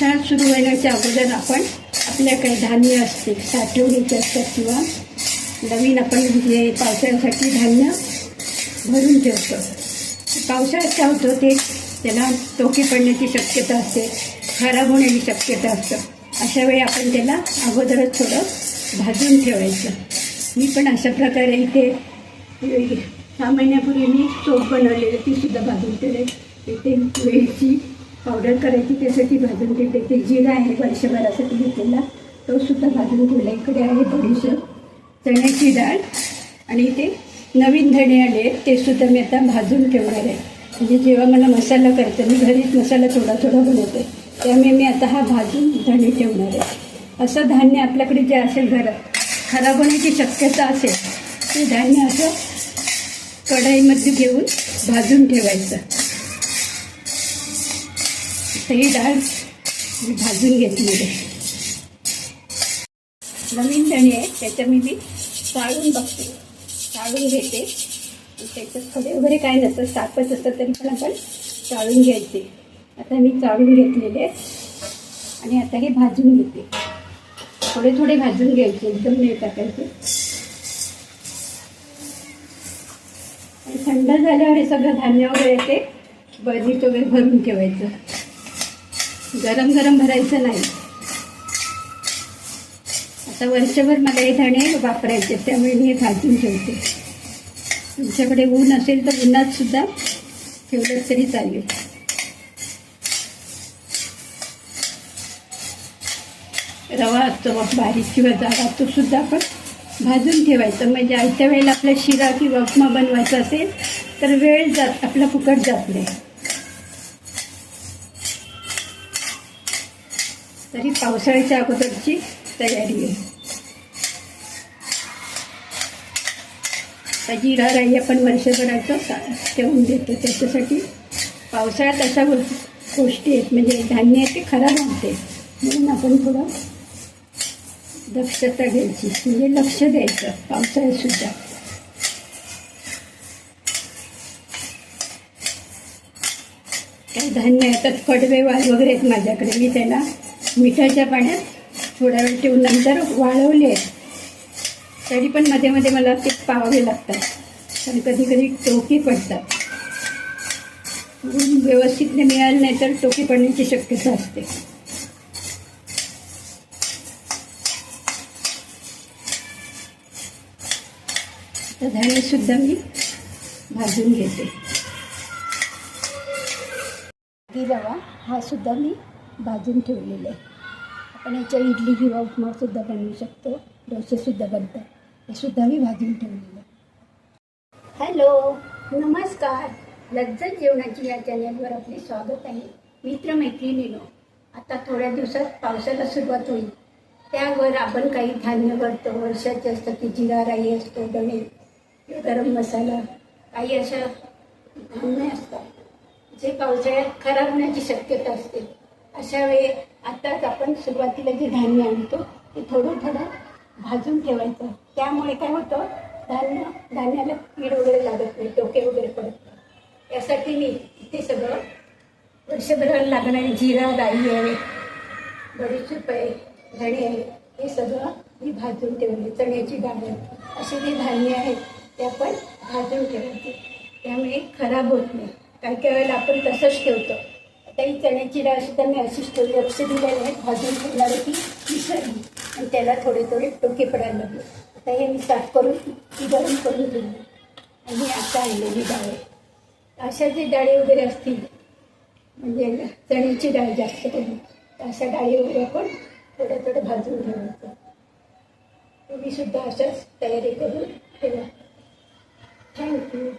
पावसाळा सुरू होण्याच्या अगोदर आपण आपल्या धान्य असते साठवणीचे असतात किंवा नवीन आपण जे पावसाळ्यासाठी धान्य भरून ठेवतो. पावसाळ्यात काय होतं ते त्याला टोके पडण्याची शक्यता असते खराब होण्याची शक्यता असतं. अशा वेळी आपण त्याला अगोदरच थोडं भाजून ठेवायचं. मी पण अशा प्रकारे इथे सहा महिन्यापूर्वी मी सोप बनवलेलं ती सुद्धा भाजून ठेवले. इथे वेलची पावडर करायची त्यासाठी भाजून घेते ते जिरा आहे वर्षभरासाठी घेतलेला. तो सुद्धा भाजून ठेवला. इकडे आहे बडीशेप चण्याची डाळ आणि इथे नवीन धणे आले आहेत, ते सुद्धा मी आता भाजून ठेवणार आहे. म्हणजे जेव्हा मला मसाला करते मी घरीच मसाला थोडा थोडा बनवते. त्यामुळे मी आता हा भाजून धणे ठेवणार आहे. असं धान्य आपल्याकडे जे असेल घरात खराब होण्याची शक्यता असेल ते धान्य असं कढईमध्ये घेऊन भाजून ठेवायचं. तर ही डाळ मी भाजून घेतलेली आहे. नवीन धणे आहे त्याच्या मी मी चाळून बघते. चाळून घेते. त्याच्यात खडे वगैरे काय नसतं सापच असतं तरी पण आपण चाळून घ्यायचे. आता मी चाळून घेतलेले आणि आता हे भाजून घेते. थोडे थोडे भाजून घ्यायचे एकदम नाही टाकायचे. थंड झाल्यावर हे सगळं धान्य वगैरे ते बरणीत वगैरे भरून ठेवायचं. गरम गरम भरायचं नाही. आता वर्षभर मला हे धणे वापरायचे त्यामुळे मी हे भाजून ठेवते. तुमच्याकडे ऊन असेल तर उन्हात सुद्धा ठेवलं तरी चालेल. रवा असतो बारीक किंवा जाडा तो सुद्धा आपण भाजून ठेवायचा. म्हणजे आयत्या वेळेला आपला शिरा किंवा उपमा बनवायचा असेल तर वेळ जात आपला फुकट जात नाही. तरी पावसाळ्याच्या अगोदरची तयारी आहे. आता जिरा राई आपण वर्षभराचं सा- ठेवून देतो. त्याच्यासाठी पावसाळ्यात अशा गोष्टी आहेत. म्हणजे धान्य आहे ते खराब होते. म्हणून आपण थोडं दक्षता घ्यायची. म्हणजे लक्ष द्यायचं. पावसाळ्यात काही धान्य येतात कडवे वाल वगैरे आहेत माझ्याकडे. मी त्यांना मिठाच्या पाण्यात थोडा वेळ ठेवून नंतर वाळवले आहेत. तरी पण मध्ये मध्ये मला ते पावावे लागतात. कारण कधी कधी टोकी पडतात. व्यवस्थित व्यवस्थित मिळालं नाही तर टोकी पडण्याची शक्यता असते. तर धान्यसुद्धा मी भाजून घेते. ती रवा हा सुद्धा मी भाजून ठेवलेला आहे. आपण याच्या इडली किंवा उपमा सुद्धा बनवू शकतो. डोसेसुद्धा बनतात. हे सुद्धा मी भाजून ठेवलेलं आहे. हॅलो नमस्कार. लज्जत जेवणाची या चॅनलवर आपले स्वागत आहे. मित्रमैत्रिणीनो आता थोड्या दिवसात पावसाला सुरुवात होईल. त्यावर आपण काही धान्य करतो वर्षाचे असतं की जिरा राई असतो दणे गरम मसाला काही अशा धान्य असतात. जे पावसाळ्यात खराब होण्याची शक्यता असते अशा वेळी आत्ताच आपण सुरुवातीला जे धान्य आणतो ते थोडं थोडं भाजून ठेवायचं. त्यामुळे काय होतं धान्य धान्याला कीड वगैरे लागत नाही टोके वगैरे पडत नाही. यासाठी मी इथे सगळं वर्षभराला लागणारे जिरा राई आहे बडीशेप आहे धणे आहे हे सगळं मी भाजून ठेवले चण्याची डाळ आहे. असे जे धान्य आहेत ते आपण भाजून ठेवायचे. त्यामुळे खराब होत नाही. काही काही वेळेला आपण तसंच ठेवतो. आता ही चण्याची डाळ सुद्धा मी अशीच ठेवली लक्ष दिलेली आहे. भाजून ठेवणार ती विसरली. आणि त्याला थोडे थोडे टोके पडायला लागले. आता हे मी साफ करून ती गरम करून दिली आणि आता आणलेली डाळ. अशा जे डाळी वगैरे असतील म्हणजे चण्याची डाळ जास्त करून तर अशा डाळी वगैरे आपण थोडं थोडं भाजून ठेवायचं तुम्ही सुद्धा अशाच तयारी करून ठेवा. थँक्यू